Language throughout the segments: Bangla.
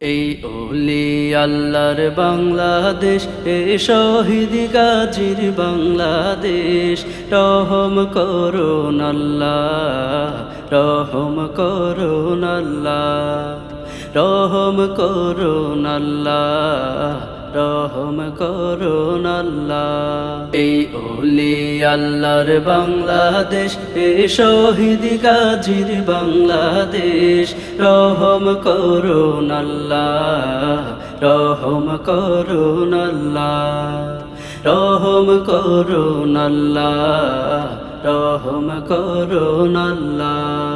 এই ওলি আল্লাহর বাংলাদেশ, এ শহীদ গাজীর বাংলাদেশ। রহম করুন আল্লাহ, রহম করুন আল্লাহ, রহম করুন আল্লাহ। রহম করুন আল্লাহ। এই ওলি আল্লাহর বাংলাদেশ, এ শহীদ গাজীর বাংলাদেশ, রহম করুন আল্লাহ, রহম করুন আল্লাহ, রহম করুন আল্লাহ, রহম করুন আল্লাহ।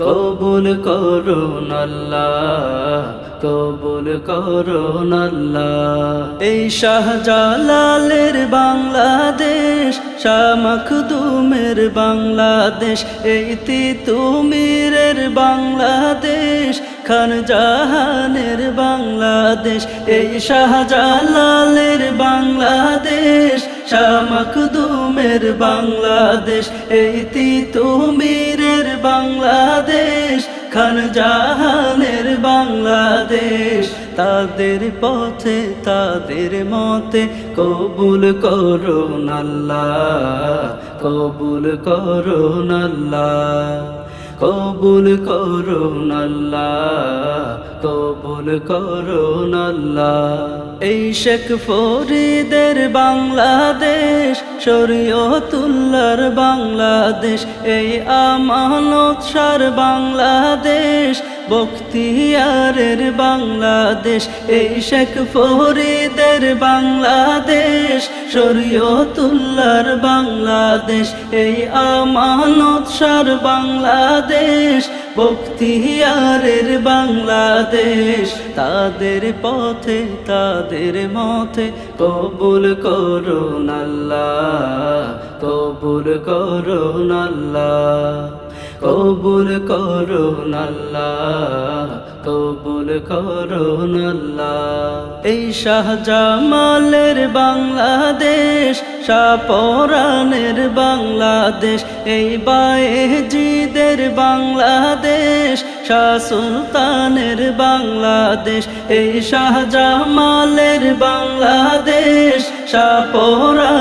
কবুল করুন কবুল করুন এই শাহজালালের বাংলাদেশ শামখদুমের বাংলাদেশ, এই তিতুমিরের বাংলাদেশ, খান জাহানের বাংলাদেশ, এই শাহজালালের বাংলাদেশ শামখদুমের বাংলাদেশ, এই বাংলাদেশ খান জাহানের বাংলাদেশ। তাদের পথে তাদের মতে কবুল করো আল্লাহ কবুল করো আল্লাহ কবুল করুন কবুল করুন এই শেখ ফরিদের বাংলাদেশ শরীয়তুল্লার বাংলাদেশ এই আমানত সার বাংলাদেশ বখতিয়ারের বাংলাদেশ, এই শেখ ফরিদের বাংলাদেশ শরীয়তুল্লার বাংলাদেশ, এই আমানত সার বাংলাদেশ, বখতিয়ারের বাংলাদেশ। তাদের পথে, তাদের মতে কবুল করুন আল্লাহ, কবুল করুন আল্লাহ। কবুল করুন কবুল করুন এই শাহজামালের বাংলাদেশ শাহপরানের বাংলাদেশ, এই বায়েজিদের বাংলাদেশ শাহ সুলতানের বাংলাদেশ, এই শাহজামালের বাংলাদেশ শাহপরানের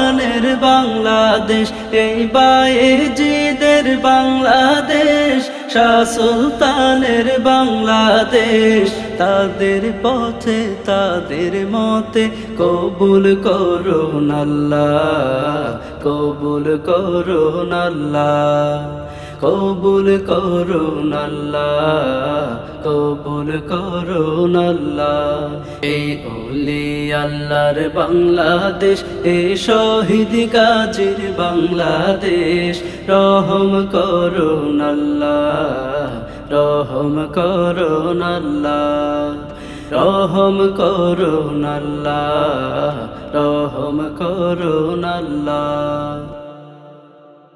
বাংলাদেশ, এই বায়েজিদের বাংলাদেশ, শাহ সুলতানের বাংলাদেশ। তাদের পথে, তাদের মতে কবুল করুন আল্লাহ, কবুল করুন আল্লাহ। কবুল করুন আল্লাহ কবুল করুন আল্লাহ এই ওলি আল্লাহর বাংলাদেশ, এ শহীদ গাজীর বাংলাদেশ। রহম করুন আল্লাহ রহম করুন আল্লাহ রহম করুন আল্লাহ রহম করুন আল্লাহ